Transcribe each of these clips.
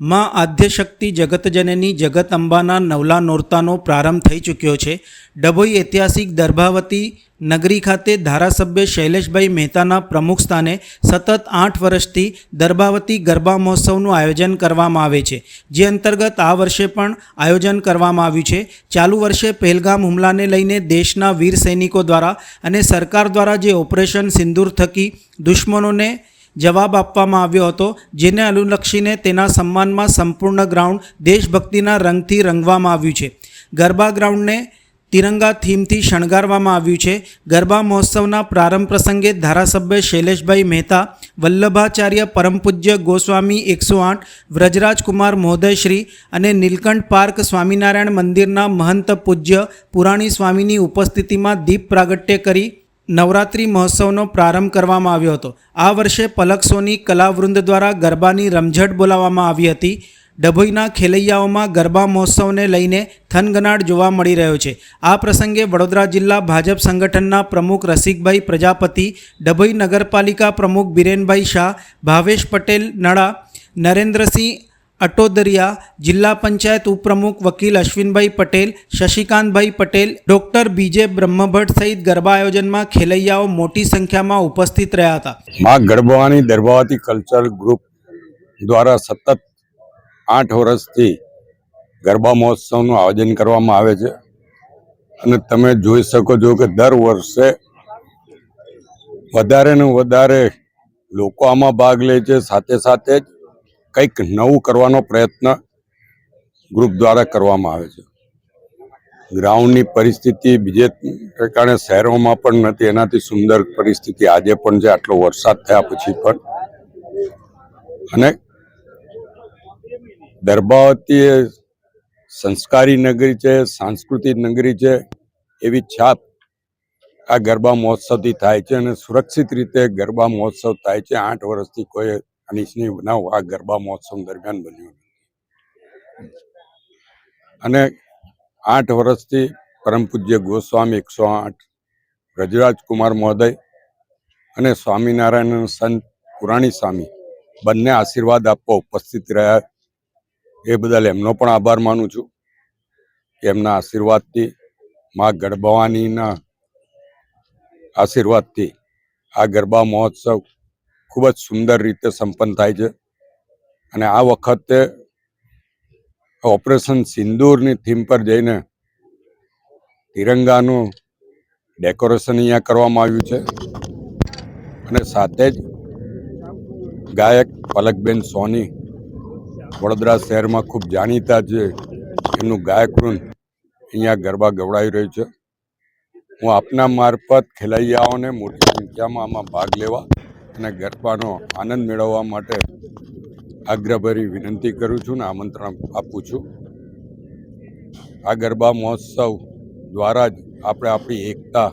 માં આદ્યશક્તિ જગતજનની જગત અંબાના નવલા નોરતાનો પ્રારંભ થઈ ચૂક્યો છે. ડભોઈ ઐતિહાસિક દર્ભાવતી નગરી ખાતે ધારાસભ્ય શૈલેષભાઈ મહેતાના પ્રમુખ સ્થાને સતત આઠ વર્ષથી દર્ભાવતી ગરબા મહોત્સવનું આયોજન કરવામાં આવે છે. જે અંતર્ગત આ વર્ષે પણ આયોજન કરવામાં આવ્યું છે. ચાલુ વર્ષે પહેલગામ હુમલાને લઈને દેશના વીર સૈનિકો દ્વારા અને સરકાર દ્વારા જે ઓપરેશન સિંદૂર થકી દુશ્મનોને જવાબ આપવામાં આવ્યો હતો, જેને અનુલક્ષીને તેના સન્માનમાં સંપૂર્ણ ગ્રાઉન્ડ દેશભક્તિના રંગથી રંગવામાં આવ્યું છે. ગરબા ગ્રાઉન્ડને તિરંગા થીમથી શણગારવામાં આવ્યું છે. ગરબા મહોત્સવના પ્રારંભ પ્રસંગે ધારાસભ્ય શૈલેષભાઈ મહેતા, વલ્લભાચાર્ય પરમપૂજ્ય ગોસ્વામી એકસો આઠ વ્રજરાજકુમાર મહોદયશ્રી અને નીલકંઠ પાર્ક સ્વામિનારાયણ મંદિરના મહંત પૂજ્ય પુરાણી સ્વામીની ઉપસ્થિતિમાં દીપ પ્રાગટ્ય કરી નવરાત્રિ મહોત્સવનો પ્રારંભ કરવામાં આવ્યો હતો. આ વર્ષે પલક સોની કલાવૃંદ દ્વારા ગરબાની રમઝટ બોલાવવામાં આવી હતી. ડભોઈના ખેલૈયાઓમાં ગરબા મહોત્સવને લઈને થનગનાટ જોવા મળી રહ્યો છે. આ પ્રસંગે વડોદરા જિલ્લા ભાજપ સંગઠનના પ્રમુખ રસિકભાઈ પ્રજાપતિ, ડભોઈ નગરપાલિકા પ્રમુખ બિરેનભાઈ શાહ, ભાવેશ પટેલ નડા નરેન્દ્રસિંહ અટોદરિયા જિલ્લા પંચાયત ઉપપ્રમુખ વકીલ અશ્વિનભાઈ પટેલ, શશિકાંતભાઈ પટેલ, ડોક્ટર બીજે બ્રહ્મભટ્ટ સહિત ગરબા આયોજનમાં ખેલૈયાઓ મોટી સંખ્યામાં ઉપસ્થિત રહ્યા હતા. માં ગરબાની દરબાવતી કલ્ચરલ ગ્રુપ દ્વારા સતત આઠ વર્ષથી ગરબા મહોત્સવનું આયોજન કરવામાં આવે છે. અને તમે જોઈ શકો છો કે દર વર્ષે વધારે ને વધારે લોકો આમાં ભાગ લે છે. સાથે સાથે જ કંઈક નવું કરવાનો પ્રયત્ન ગ્રુપ દ્વારા કરવામાં આવે છે. ગ્રાઉન્ડની પરિસ્થિતિ બીજે પ્રકારે શહેરોમાં પણ નથી, એનાથી સુંદર પરિસ્થિતિ આજે પણ છે, આટલો વરસાદ થયા પછી પણ. અને દર્ભાવતી સંસ્કારી નગરી છે, સાંસ્કૃતિક નગરી છે, એવી છાપ આ ગરબા મહોત્સવથી થાય છે અને સુરક્ષિત રીતે ગરબા મહોત્સવ થાય છે. આઠ વર્ષથી કોઈ અનિચ્છનીય બનાવ આ ગરબા મહોત્સવ દરમિયાન બન્યો અને આઠ વર્ષથી પરમ પૂજ્ય ગોસ્વામી એકસો આઠ, રજરાજ કુમાર મહોદય અને સ્વામિનારાયણ સંત પુરાણી સ્વામી બંને આશીર્વાદ આપવા ઉપસ્થિત રહ્યા. એ બદલ એમનો પણ આભાર માનું છું કે એમના આશીર્વાદથી મા ગરબાવાનીના આશીર્વાદથી આ ગરબા મહોત્સવ ખૂબ જ સુંદર રીતે સંપન્ન થાય છે. અને આ વખતે ઓપરેશન સિંદૂરની થીમ પર જઈને તિરંગાનું ડેકોરેશન અહીંયા કરવામાં આવ્યું છે. અને સાથે જ ગાયક પલકબેન સોની વડોદરા શહેરમાં ખૂબ જાણીતા છે. એમનું ગાયક વૃંદ અહીંયા ગરબા ગવડાવી રહ્યું છે. હું આપના મારફત ખેલૈયાઓને મોટી સંખ્યામાં આમાં ભાગ લેવા અને ગરબાનો આનંદ મેળવવા માટે આગ્રહભરી વિનંતી કરું છું ને આમંત્રણ આપું છું. આ ગરબા મહોત્સવ દ્વારા જ આપણે આપણી એકતા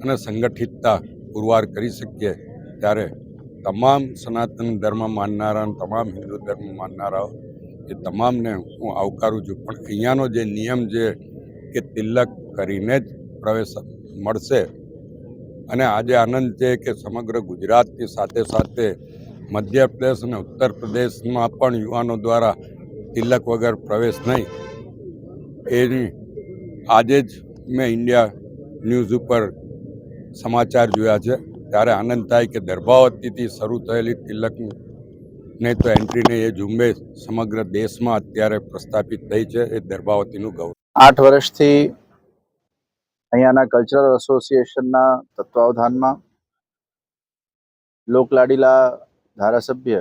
અને સંગઠિતતા પુરવાર કરી શકીએ ત્યારે તમામ સનાતન ધર્મ માનનારા તમામ હિન્દુ ધર્મ માનનારાઓ, એ તમામને હું આવકારું છું. પણ અહીંયાનો જે નિયમ છે કે તિલક કરીને જ પ્રવેશ મળશે અને આજે આનંદ છે કે સમગ્ર ગુજરાતની સાથે સાથે મધ્યપ્રદેશ અને ઉત્તર પ્રદેશમાં પણ યુવાનો દ્વારા તિલક વગર પ્રવેશ નહીં. એની આજે જ મેં ઇન્ડિયા ન્યૂઝ ઉપર સમાચાર જોયા છે. ત્યારે આનંદ થાય કે દર્ભાવતીથી શરૂ થયેલી તિલકની ને તો એન્ટ્રીને એ ઝુંબેશ સમગ્ર દેશમાં અત્યારે પ્રસ્થાપિત થઈ છે એ દર્ભાવતીનું ગૌરવ. આઠ વર્ષથી અહીંયાના કલ્ચરલ એસોસિએશનના તત્વાવધાનમાં લોકલાડીલા ધારાસભ્ય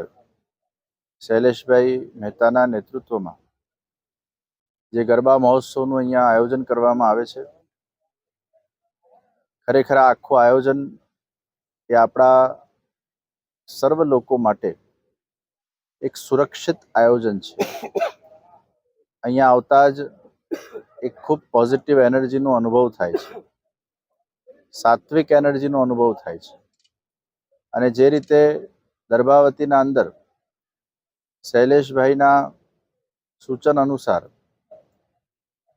શૈલેષભાઈ મહેતાના નેતૃત્વમાં જે ગરબા મહોત્સવનું અહીંયા આયોજન કરવામાં આવે છે, ખરેખર આખું આયોજન એ આપણા સર્વ લોકો માટે એક સુરક્ષિત આયોજન છે. અહીંયા આવતા જ એક ખૂબ પોઝિટિવ એનર્જીનો અનુભવ થાય છે. સાત્વિક એનર્જીનો અનુભવ થાય છે. અને જે રીતે દર્ભાવતીના અંદર શૈલેષભાઈના સૂચન અનુસાર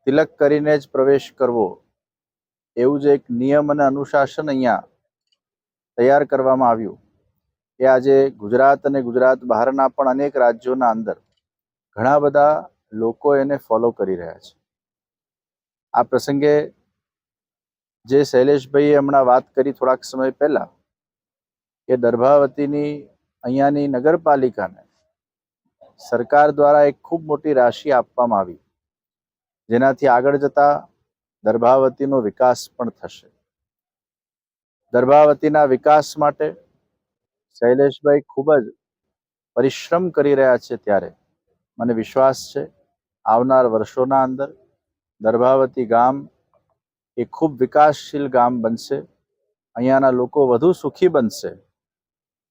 તિલક કરીને જ પ્રવેશ કરવો, એવું જે એક નિયમ અને અનુશાસન અહીંયા તૈયાર કરવામાં આવ્યું. એ આજે ગુજરાત અને ગુજરાત બહારના પણ અનેક રાજ્યોના અંદર ઘણા બધા લોકો એને ફોલો કરી રહ્યા છે. આ પ્રસંગે જે શૈલેષભાઈએ હમણાં વાત કરી થોડાક સમય પહેલા કે દર્ભાવતીની અહીંયાની નગરપાલિકાને સરકાર દ્વારા એક ખૂબ મોટી રાશિ આપવામાં આવી, જેનાથી આગળ જતા દર્ભાવતીનો વિકાસ પણ થશે. દર્ભાવતીના વિકાસ માટે શૈલેષભાઈ ખૂબ જ પરિશ્રમ કરી રહ્યા છે ત્યારે. મને વિશ્વાસ છે, આવનાર વર્ષોના અંદર દર્ભાવતી ગામ એ ખૂબ વિકાસશીલ ગામ બનશે અહીંયાના લોકો વધુ સુખી બનશે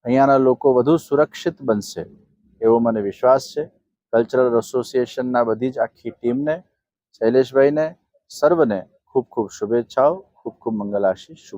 અહીંયાના લોકો વધુ સુરક્ષિત બનશે એવો મને વિશ્વાસ છે કલ્ચરલ એસોસિએશનના બધી જ આખી ટીમને શૈલેષભાઈને સર્વને ખૂબ ખૂબ શુભેચ્છાઓ ખૂબ ખૂબ મંગલ આશીષ શુભ